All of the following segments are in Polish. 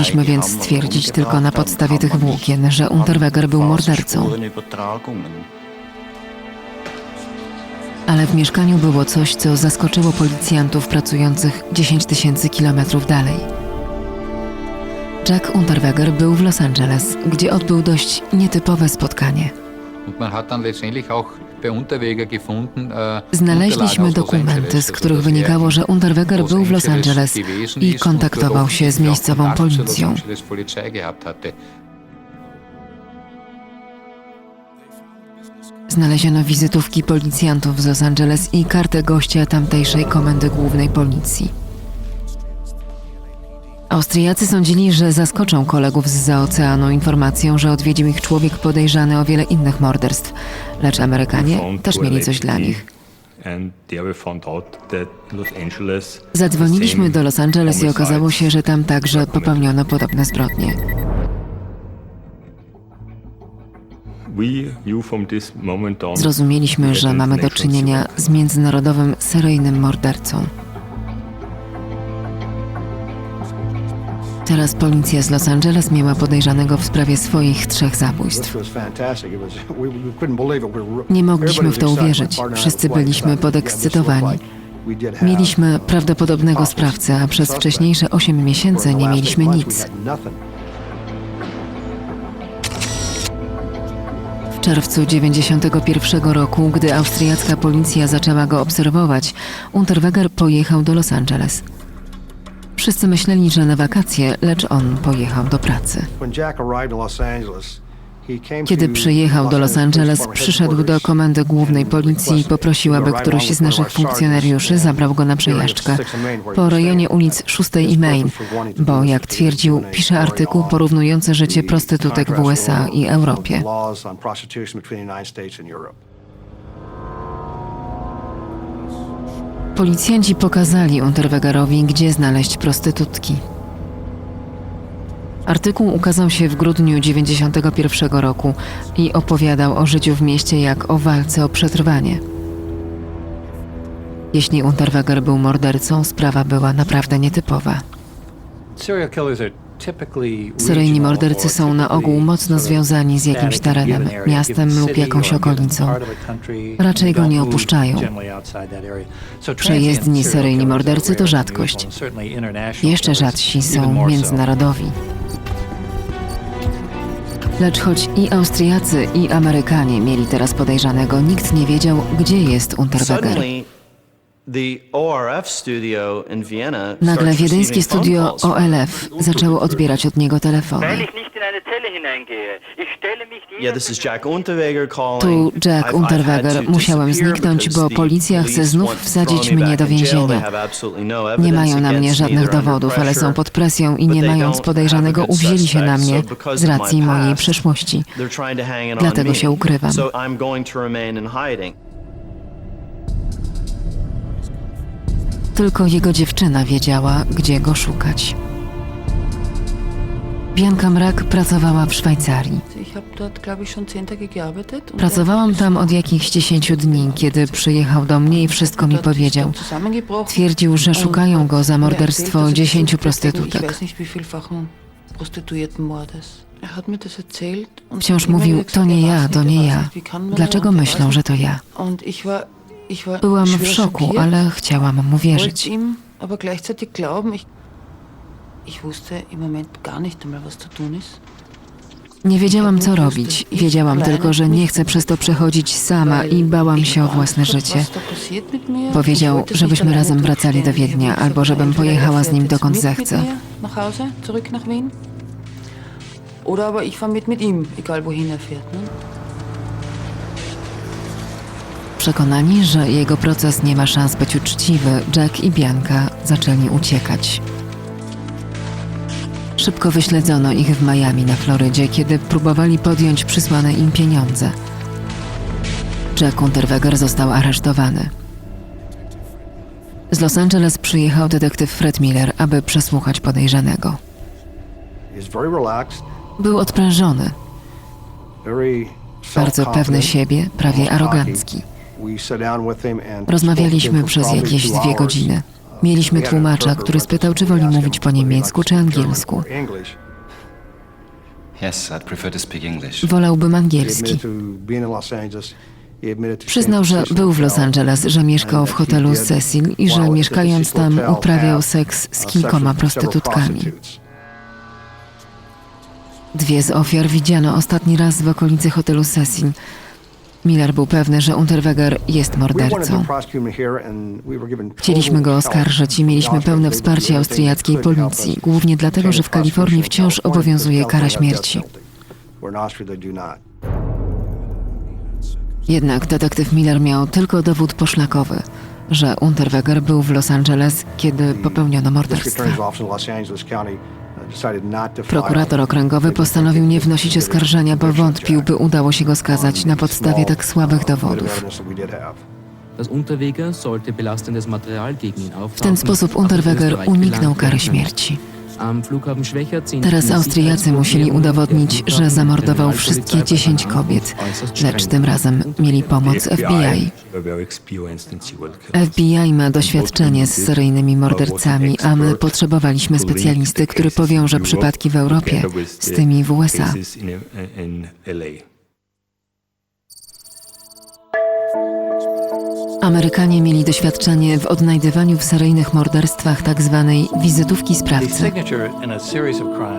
Mogliśmy więc stwierdzić tylko na podstawie tych włókien, że Unterweger był mordercą. Ale w mieszkaniu było coś, co zaskoczyło policjantów pracujących 10 tysięcy kilometrów dalej. Jack Unterweger był w Los Angeles, gdzie odbył dość nietypowe spotkanie. Äh, Znaleźliśmy dokumenty, z których wynikało, że Unterweger był w Los Angeles i kontaktował się z miejscową policją. Znaleziono wizytówki policjantów z Los Angeles i kartę gościa tamtejszej komendy głównej policji. Austriacy sądzili, że zaskoczą kolegów z oceanu informacją, że odwiedził ich człowiek podejrzany o wiele innych morderstw, lecz Amerykanie też mieli coś dla nich. Zadzwoniliśmy do Los Angeles i okazało się, że tam także popełniono podobne zbrodnie. Zrozumieliśmy, że mamy do czynienia z międzynarodowym seryjnym mordercą. Teraz policja z Los Angeles miała podejrzanego w sprawie swoich trzech zabójstw. Nie mogliśmy w to uwierzyć. Wszyscy byliśmy podekscytowani. Mieliśmy prawdopodobnego sprawcę, a przez wcześniejsze 8 miesięcy nie mieliśmy nic. W czerwcu 91 roku, gdy austriacka policja zaczęła go obserwować, Unterweger pojechał do Los Angeles. Wszyscy myśleli, że na wakacje, lecz on pojechał do pracy. Kiedy przyjechał do Los Angeles, przyszedł do komendy głównej policji i poprosił, aby któryś z naszych funkcjonariuszy zabrał go na przejażdżkę po rejonie ulic 6 i Main, bo jak twierdził, pisze artykuł porównujący życie prostytutek w USA i Europie. Policjanci pokazali Unterwegerowi, gdzie znaleźć prostytutki. Artykuł ukazał się w grudniu 91 roku i opowiadał o życiu w mieście jak o walce o przetrwanie. Jeśli Unterweger był mordercą, sprawa była naprawdę nietypowa. Seryjni mordercy są na ogół mocno związani z jakimś terenem, miastem lub jakąś okolicą. Raczej go nie opuszczają. Przejezdni seryjni mordercy to rzadkość. Jeszcze rzadsi są międzynarodowi. Lecz choć i Austriacy, i Amerykanie mieli teraz podejrzanego, nikt nie wiedział, gdzie jest Unterweger. Nagle wiedeńskie studio OLF zaczęło odbierać od niego telefony. Tu Jack Unterweger. Musiałem zniknąć, bo policja chce znów wsadzić mnie do więzienia. no Nie mają na mnie żadnych dowodów, ale są pod presją i nie mając podejrzanego uwzięli się na mnie z racji mojej przeszłości. Dlatego się ukrywam. Tylko jego dziewczyna wiedziała, gdzie go szukać. Bianka Mrak pracowała w Szwajcarii. Pracowałam tam od jakichś 10 dni, kiedy przyjechał do mnie i wszystko mi powiedział. er Twierdził, że szukają go za morderstwo erzählt, dass er 10 gesucht wird wegen, Ich prostytutek. Wciąż mówił, to nie ja, to nie ja. Dlaczego myślą, że to ja? Byłam w szoku, ale chciałam mu wierzyć. Nie wiedziałam, co robić. Wiedziałam tylko, że nie chcę przez to przechodzić sama i bałam się o własne życie. Powiedział, żebyśmy razem wracali do Wiednia, albo żebym pojechała z nim dokąd Wien. Oder aber ich fahre mit mit ihm, egal wohin er fährt. Ne? Przekonani, że jego proces nie ma szans być uczciwy, Jack i Bianka zaczęli uciekać. Szybko wyśledzono ich w Miami na Florydzie, kiedy próbowali podjąć przysłane im pieniądze. Jack Unterweger został aresztowany. Z Los Angeles przyjechał detektyw Fred Miller, aby przesłuchać podejrzanego. Był odprężony, bardzo pewny siebie, prawie arogancki. Rozmawialiśmy przez jakieś dwie godziny. Mieliśmy tłumacza, który spytał, czy woli mówić po niemiecku czy angielsku. Yes, I'd prefer to speak English. Wolałbym angielski. Przyznał, że był w Los Angeles, że mieszkał w hotelu Cecil i że mieszkając tam uprawiał seks z kilkoma prostytutkami. Dwie z ofiar widziano ostatni raz w okolicy hotelu Cecil. Miller był pewny, że Unterweger jest mordercą. Chcieliśmy go oskarżyć i mieliśmy pełne wsparcie austriackiej policji, głównie dlatego, że w Kalifornii wciąż obowiązuje kara śmierci. Jednak detektyw Miller miał tylko dowód poszlakowy, że Unterweger był w Los Angeles, kiedy popełniono morderstwo. Prokurator okręgowy postanowił nie wnosić oskarżenia, bo wątpił, by udało się go skazać na podstawie tak słabych dowodów. W ten sposób Unterweger uniknął kary śmierci. Teraz Austriacy musieli udowodnić, że zamordował wszystkie 10 kobiet, lecz tym razem mieli pomoc FBI. FBI ma doświadczenie z seryjnymi mordercami, a my potrzebowaliśmy specjalisty, który powiąże przypadki w Europie z tymi w USA. Amerykanie mieli doświadczenie w odnajdywaniu w seryjnych morderstwach tzw. wizytówki sprawcy.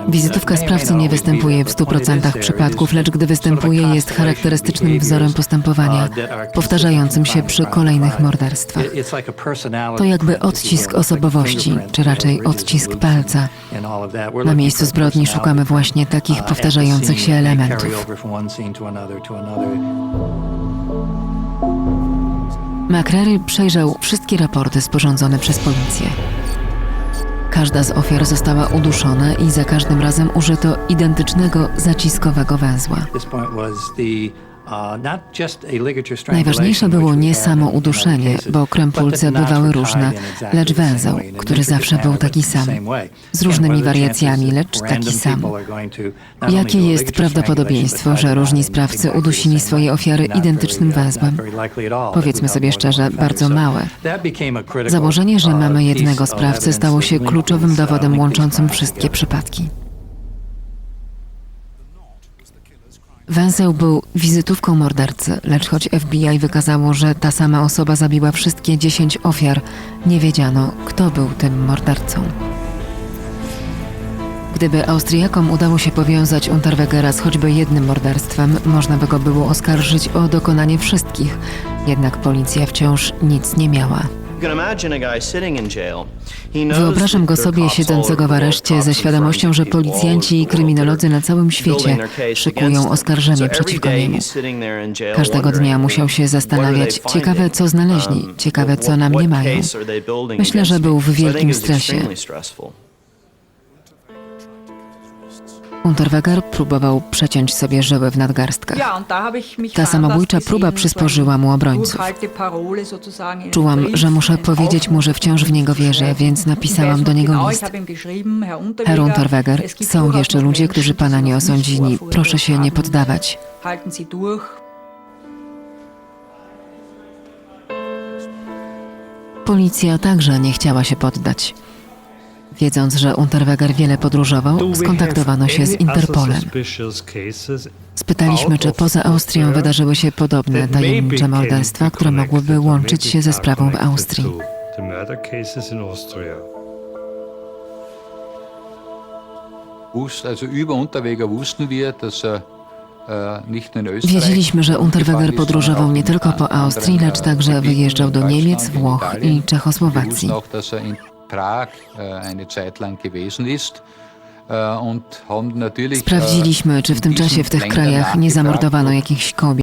Wizytówka sprawcy nie występuje w 100% przypadków, lecz gdy występuje, jest charakterystycznym wzorem postępowania, powtarzającym się przy kolejnych morderstwach. To jakby odcisk osobowości, czy raczej odcisk palca. Na miejscu zbrodni szukamy właśnie takich powtarzających się elementów. McCrary przejrzał wszystkie raporty sporządzone przez policję. Każda z ofiar została uduszona i za każdym razem użyto identycznego zaciskowego węzła. Najważniejsze było nie samo uduszenie, bo krępulce bywały różne, lecz węzeł, który zawsze był taki sam. Z różnymi wariacjami, lecz taki sam. Jakie jest prawdopodobieństwo, że różni sprawcy udusili swoje ofiary identycznym węzłem? Powiedzmy sobie szczerze, bardzo małe. Założenie, że mamy jednego sprawcę stało się kluczowym dowodem łączącym wszystkie przypadki. Węzeł był wizytówką mordercy, lecz choć FBI wykazało, że ta sama osoba zabiła wszystkie 10 ofiar, nie wiedziano, kto był tym mordercą. Gdyby Austriakom udało się powiązać Unterwegera z choćby jednym morderstwem, można by go było oskarżyć o dokonanie wszystkich, jednak policja wciąż nic nie miała. Wyobrażam go sobie siedzącego w areszcie ze świadomością, że policjanci i kryminolodzy na całym świecie szykują oskarżenie przeciwko niemu. Każdego dnia musiał się zastanawiać, ciekawe co znaleźli, ciekawe co na mnie mają. Myślę, że był w wielkim stresie. Unterweger próbował przeciąć sobie żyły w nadgarstkach. Ta samobójcza próba przysporzyła mu obrońców. Czułam, że muszę powiedzieć mu, że wciąż w niego wierzę, więc napisałam do niego list. Herr Unterweger, są jeszcze ludzie, którzy pana nie osądzili. Proszę się nie poddawać. Policja także nie chciała się poddać. Wiedząc, że Unterweger wiele podróżował, skontaktowano się z Interpolem. Spytaliśmy, czy poza Austrią wydarzyły się podobne tajemnicze morderstwa, które mogłyby łączyć się ze sprawą w Austrii. Er äh, Wiedzieliśmy, że Unterweger podróżował nie tylko po Austrii, lecz äh, także wyjeżdżał do Niemiec, Włoch i Czechosłowacji. Prag äh, eine Zeit lang gewesen ist. äh, äh, Sprawdziliśmy, czy w tym czasie w tych krajach nie zamordowano jakichś kobiet.